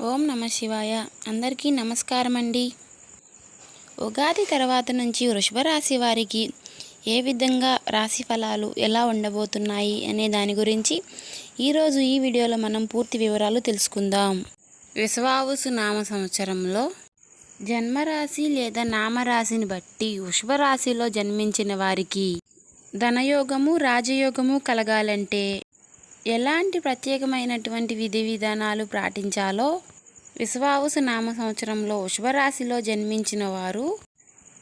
ఓం నమ శివాయ. అందరికీ నమస్కారం అండి ఉగాది తర్వాత నుంచి వృషభ రాశి వారికి ఏ విధంగా రాశి ఫలాలు ఎలా ఉండబోతున్నాయి అనే దాని గురించి ఈరోజు ఈ వీడియోలో మనం పూర్తి వివరాలు తెలుసుకుందాం. విశ్వావసు నామ సంవత్సరంలో జన్మరాశి లేదా నామరాశిని బట్టి వృషభ రాశిలో జన్మించిన వారికి ధనయోగము రాజయోగము కలగాలంటే ఎలాంటి ప్రత్యేకమైనటువంటి విధి విధానాలు పాటించాలో విశ్వావసు నామ సంవత్సరంలో వృషభరాశిలో జన్మించిన వారు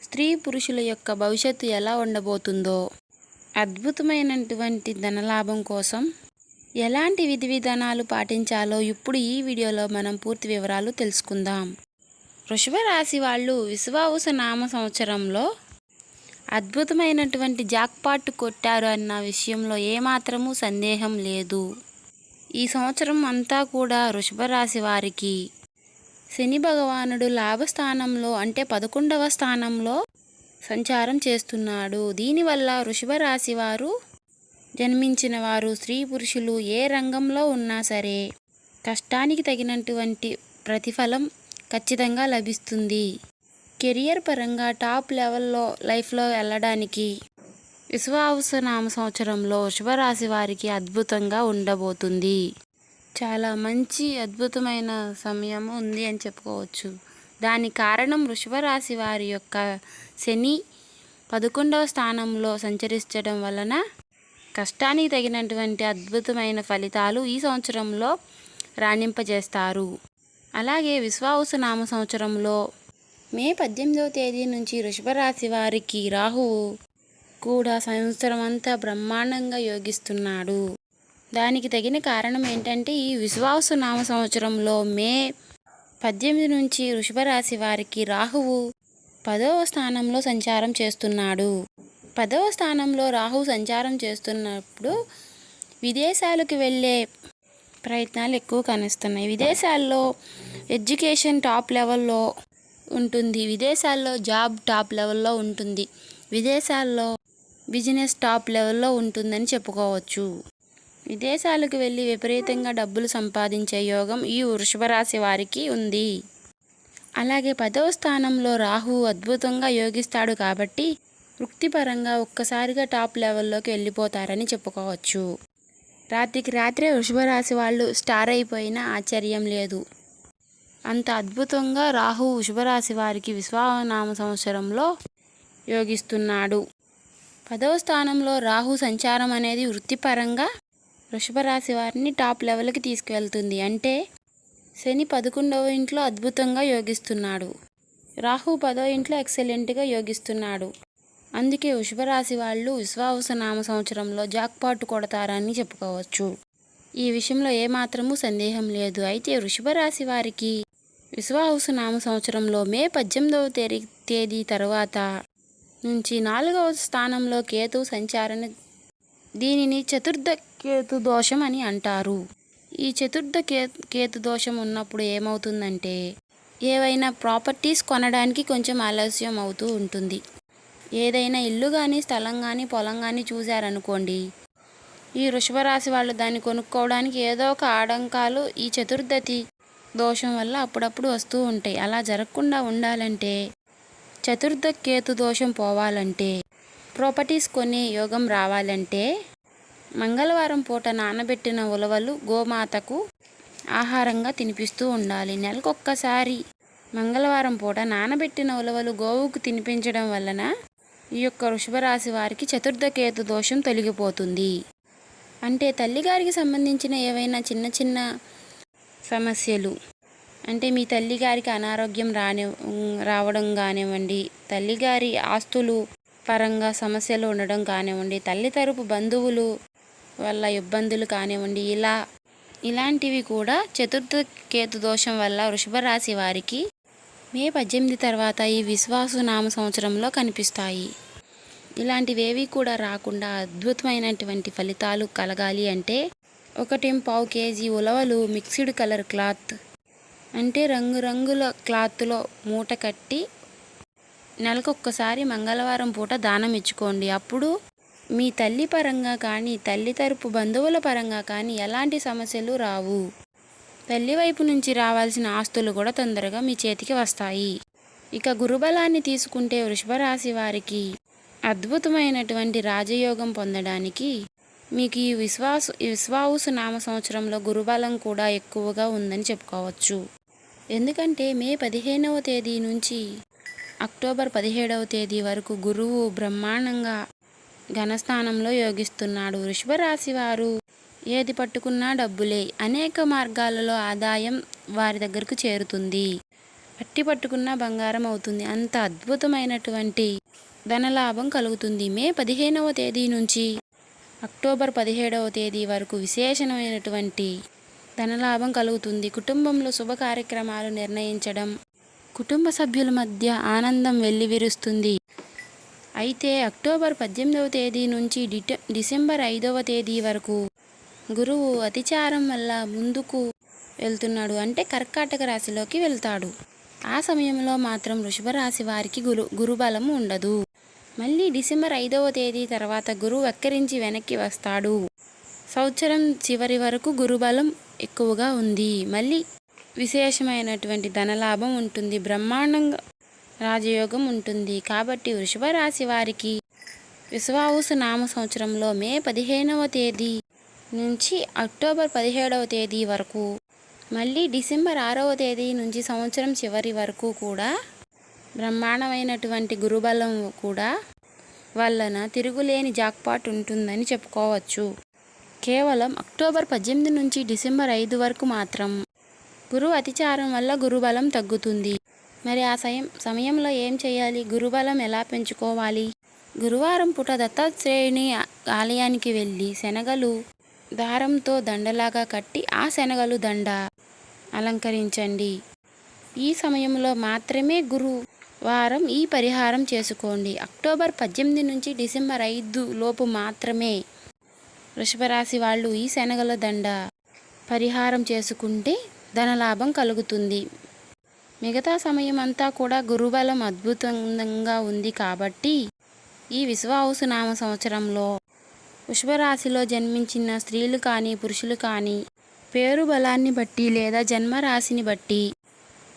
స్త్రీ పురుషుల యొక్క భవిష్యత్తు ఎలా ఉండబోతుందో అద్భుతమైనటువంటి ధనలాభం కోసం ఎలాంటి విధి విధానాలు పాటించాలో ఇప్పుడు ఈ వీడియోలో మనం పూర్తి వివరాలు తెలుసుకుందాం. వృషభ రాశి వాళ్ళు విశ్వావసు నామ సంవత్సరంలో అద్భుతమైనటువంటి జాక్పాట్ కొట్టారు అన్న విషయంలో ఏమాత్రమూ సందేహం లేదు. ఈ సంవత్సరం అంతా కూడా వృషభ రాశి వారికి శని భగవానుడు లాభస్థానంలో అంటే పదకొండవ స్థానంలో సంచారం చేస్తున్నాడు. దీనివల్ల వృషభ రాశి వారు జన్మించిన వారు స్త్రీ పురుషులు ఏ రంగంలో ఉన్నా సరే కష్టానికి తగినటువంటి ప్రతిఫలం ఖచ్చితంగా లభిస్తుంది. కెరియర్ పరంగా టాప్ లెవెల్లో లైఫ్లో వెళ్ళడానికి విశ్వావసనామ సంవత్సరంలో శుభరాశి వారికి అద్భుతంగా ఉండబోతుంది. చాలా మంచి అద్భుతమైన సమయం ఉంది అని చెప్పుకోవచ్చు. దాని కారణం వృషభరాశి వారి యొక్క శని పదకొండవ స్థానంలో సంచరించడం వలన కష్టానికి తగినటువంటి అద్భుతమైన ఫలితాలు ఈ సంవత్సరంలో రాణింపజేస్తారు. అలాగే విశ్వావసనామ సంవత్సరంలో మే పద్దెనిమిదవ తేదీ నుంచి వృషభ రాశి వారికి రాహువు కూడా సంవత్సరం అంతా బ్రహ్మాండంగా యోగిస్తున్నాడు. దానికి తగిన కారణం ఏంటంటే ఈ విశ్వాసు నామ సంవత్సరంలో మే పద్దెనిమిది నుంచి వృషభ రాశి వారికి రాహువు పదవ స్థానంలో సంచారం చేస్తున్నాడు. పదవ స్థానంలో రాహువు సంచారం చేస్తున్నప్పుడు విదేశాలకు వెళ్ళే ప్రయత్నాలు ఎక్కువ కనిస్తున్నాయి విదేశాల్లో ఎడ్యుకేషన్ టాప్ లెవెల్లో ఉంటుంది. విదేశాల్లో జాబ్ టాప్ లెవెల్లో ఉంటుంది. విదేశాల్లో బిజినెస్ టాప్ లెవెల్లో ఉంటుందని చెప్పుకోవచ్చు. విదేశాలకు వెళ్ళి విపరీతంగా డబ్బులు సంపాదించే యోగం ఈ వృషభరాశి వారికి ఉంది. అలాగే పదవ స్థానంలో రాహు అద్భుతంగా యోగిస్తాడు కాబట్టి వృత్తిపరంగా ఒక్కసారిగా టాప్ లెవెల్లోకి వెళ్ళిపోతారని చెప్పుకోవచ్చు. రాత్రికి రాత్రే వృషభరాశి వాళ్ళు స్టార్ అయిపోయినా ఆశ్చర్యం లేదు. అంత అద్భుతంగా రాహు వృషభరాశి వారికి విశ్వానామ సంవత్సరంలో యోగిస్తున్నాడు. పదవ స్థానంలో రాహు సంచారం అనేది వృత్తిపరంగా వృషభరాశి వారిని టాప్ లెవెల్కి తీసుకువెళ్తుంది అంటే శని పదకొండవ ఇంట్లో అద్భుతంగా యోగిస్తున్నాడు. రాహు పదవ ఇంట్లో ఎక్సలెంట్గా యోగిస్తున్నాడు. అందుకే వృషభరాశి వాళ్ళు విశ్వావస నామ సంవత్సరంలో జాక్పాటు కొడతారని చెప్పుకోవచ్చు. ఈ విషయంలో ఏమాత్రమూ సందేహం లేదు. అయితే వృషభరాశి వారికి విశ్వాహసు నామ సంవత్సరంలో మే పద్దెనిమిదవ తేదీ తేదీ తర్వాత నుంచి నాలుగవ స్థానంలో కేతు సంచారణ దీనిని చతుర్థ కేతు దోషం అని అంటారు. ఈ చతుర్థ కే కేతు దోషం ఉన్నప్పుడు ఏమవుతుందంటే ఏవైనా ప్రాపర్టీస్ కొనడానికి కొంచెం ఆలస్యం అవుతూ ఉంటుంది. ఏదైనా ఇల్లు కానీ స్థలం కానీ పొలం కానీ చూశారనుకోండి ఈ వృషభరాశి వాళ్ళు దాన్ని కొనుక్కోవడానికి ఏదో ఒక ఆడంకాలు ఈ చతుర్థతి దోషం వల్ల అప్పుడప్పుడు వస్తూ ఉంటాయి. అలా జరగకుండా ఉండాలంటే చతుర్థ కేతు దోషం పోవాలంటే ప్రాపర్టీస్ కొనే యోగం రావాలంటే మంగళవారం పూట నానబెట్టిన ఉలవలు గోమాతకు ఆహారంగా తినిపిస్తూ ఉండాలి. నెలకొక్కసారి మంగళవారం పూట నానబెట్టిన ఉలవలు గోవుకు తినిపించడం వలన ఈ యొక్క వృషభరాశి వారికి చతుర్థ కేతు దోషం తొలగిపోతుంది. అంటే తల్లిగారికి సంబంధించిన ఏవైనా చిన్న చిన్న సమస్యలు. అంటే మీ తల్లిగారికి అనారోగ్యం రాని రావడం కానివ్వండి తల్లిగారి ఆస్తులు పరంగా సమస్యలు ఉండడం కానివ్వండి తల్లి తరపు బంధువులు వల్ల ఇబ్బందులు కానివ్వండి ఇలా ఇలాంటివి కూడా చతుర్థ కేతు దోషం వల్ల వృషభ రాశి వారికి మే పద్దెనిమిది తర్వాత ఈ విశ్వాసు నామ సంవత్సరంలో కనిపిస్తాయి. ఇలాంటివేవి కూడా రాకుండా అద్భుతమైనటువంటి ఫలితాలు కలగాలి అంటే ఒకటి పావు కేజీ ఉలవలు మిక్స్డ్ కలర్ క్లాత్. అంటే రంగురంగుల క్లాత్లో మూట కట్టి నెలకొక్కసారి మంగళవారం పూట దానం ఇచ్చుకోండి. అప్పుడు మీ తల్లి పరంగా కానీ తల్లి తరపు బంధువుల పరంగా కానీ ఎలాంటి సమస్యలు రావు. తల్లి వైపు నుంచి రావాల్సిన ఆస్తులు కూడా తొందరగా మీ చేతికి వస్తాయి. ఇక గురుబలాన్ని తీసుకుంటే వృషభరాశి వారికి అద్భుతమైనటువంటి రాజయోగం పొందడానికి మీకు ఈ విశ్వాస ఈ నామ సంవత్సరంలో గురుబలం కూడా ఎక్కువగా ఉందని చెప్పుకోవచ్చు. ఎందుకంటే మే పదిహేనవ తేదీ నుంచి అక్టోబర్ పదిహేడవ తేదీ వరకు గురువు బ్రహ్మాండంగా ఘనస్థానంలో యోగిస్తున్నాడు. వృషభ రాశి వారు ఏది పట్టుకున్నా డబ్బులే. అనేక మార్గాలలో ఆదాయం వారి దగ్గరకు చేరుతుంది. పట్టి పట్టుకున్న బంగారం అవుతుంది. అంత అద్భుతమైనటువంటి ధనలాభం కలుగుతుంది. మే పదిహేనవ తేదీ నుంచి అక్టోబర్ పదిహేడవ తేదీ వరకు విశేషమైనటువంటి ధనలాభం కలుగుతుంది. కుటుంబంలో శుభ కార్యక్రమాలు నిర్ణయించడం కుటుంబ సభ్యుల మధ్య ఆనందం వెల్లివిరుస్తుంది. అయితే అక్టోబర్ పద్దెనిమిదవ తేదీ నుంచి డిట డిసెంబర్ ఐదవ తేదీ వరకు గురువు అతిచారం వల్ల ముందుకు వెళ్తున్నాడు. అంటే కర్కాటక రాశిలోకి వెళ్తాడు. ఆ సమయంలో మాత్రం వృషభ రాశి వారికి గురు గురుబలం ఉండదు. మళ్ళీ డిసెంబర్ ఐదవ తేదీ తర్వాత గురువు వెక్కరించి వెనక్కి వస్తాడు. సంవత్సరం చివరి వరకు గురుబలం ఎక్కువగా ఉంది. మళ్ళీ విశేషమైనటువంటి ధనలాభం ఉంటుంది. బ్రహ్మాండంగా రాజయోగం ఉంటుంది. కాబట్టి వృషభ రాశి వారికి విశ్వావసు నామ సంవత్సరంలో మే పదిహేనవ తేదీ నుంచి అక్టోబర్ పదిహేడవ తేదీ వరకు మళ్ళీ డిసెంబర్ ఆరవ తేదీ నుంచి సంవత్సరం చివరి వరకు కూడా బ్రహ్మాండమైనటువంటి గురుబలం కూడా వలన తిరుగులేని జాక్పాట్ ఉంటుందని చెప్పుకోవచ్చు. కేవలం అక్టోబర్ పద్దెనిమిది నుంచి డిసెంబర్ ఐదు వరకు మాత్రం గురువు అతిచారం వల్ల గురుబలం తగ్గుతుంది. మరి ఆ సమయం సమయంలో ఏం చేయాలి? గురుబలం ఎలా పెంచుకోవాలి? గురువారం పూట దత్తాత్రేయుని ఆలయానికి వెళ్ళి శనగలు దారంతో దండలాగా కట్టి ఆ శనగలు దండ అలంకరించండి. ఈ సమయంలో మాత్రమే గురు వారం ఈ పరిహారం చేసుకోండి. అక్టోబర్ పద్దెనిమిది నుంచి డిసెంబర్ ఐదు లోపు మాత్రమే. వృషభరాశి వాళ్ళు ఈ శనగల దండ. పరిహారం చేసుకుంటే ధనలాభం కలుగుతుంది. మిగతా సమయం అంతా కూడా గురుబలం అద్భుతంగా ఉంది కాబట్టి ఈ విశ్వావసు నామ సంవత్సరంలో వృషభరాశిలో జన్మించిన స్త్రీలు కానీ పురుషులు కానీ పేరు బలాన్ని బట్టి లేదా జన్మరాశిని బట్టి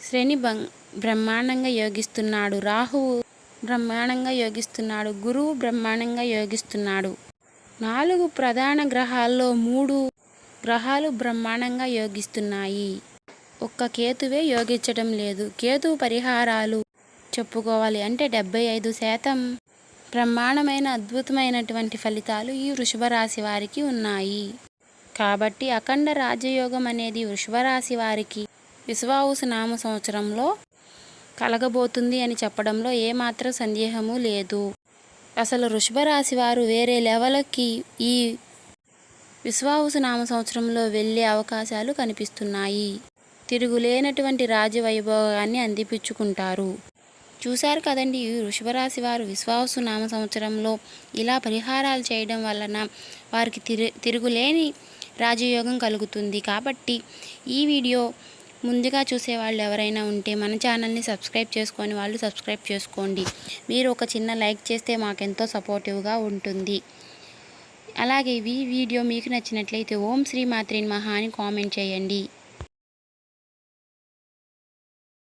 శ్రేణి భంగ్ బ్రహ్మాండంగా యోగిస్తున్నాడు. రాహువు బ్రహ్మాండంగా యోగిస్తున్నాడు. గురువు బ్రహ్మాండంగా యోగిస్తున్నాడు. నాలుగు ప్రధాన గ్రహాల్లో మూడు గ్రహాలు బ్రహ్మాండంగా యోగిస్తున్నాయి. ఒక్క కేతువే యోగించడం లేదు. కేతు పరిహారాలు చెప్పుకోవాలి అంటే డెబ్బై ఐదు శాతం బ్రహ్మాండమైన అద్భుతమైనటువంటి ఫలితాలు ఈ వృషభ రాశి వారికి ఉన్నాయి. కాబట్టి అఖండ రాజయోగం అనేది వృషభ రాశి వారికి విశ్వావసు నామ సంవత్సరంలో కలగబోతుంది అని చెప్పడంలో ఏమాత్రం సందేహము లేదు. అసలు వృషభ రాశి వారు వేరే లెవెల్కి ఈ విశ్వావసు నామ సంవత్సరంలో వెళ్ళే అవకాశాలు కనిపిస్తున్నాయి. తిరుగులేనటువంటి రాజవైభవాన్ని అందిపించుకుంటారు చూశారు కదండి ఈ వృషభరాశి వారు విశ్వావసు నామ సంవత్సరంలో ఇలా పరిహారాలు చేయడం వలన వారికి తిరు తిరుగులేని రాజయోగం కలుగుతుంది. కాబట్టి ఈ వీడియో ముందుగా చూసే వాళ్ళు ఎవరైనా ఉంటే మన ఛానల్ని సబ్స్క్రైబ్ చేసుకొని వాళ్ళు సబ్స్క్రైబ్ చేసుకోండి. మీరు ఒక చిన్న లైక్ చేస్తే మాకెంతో సపోర్టివ్గా ఉంటుంది. అలాగే ఈ వీడియో మీకు నచ్చినట్లయితే ఓం శ్రీ మాత్రిన్ మహా అని కామెంట్ చేయండి.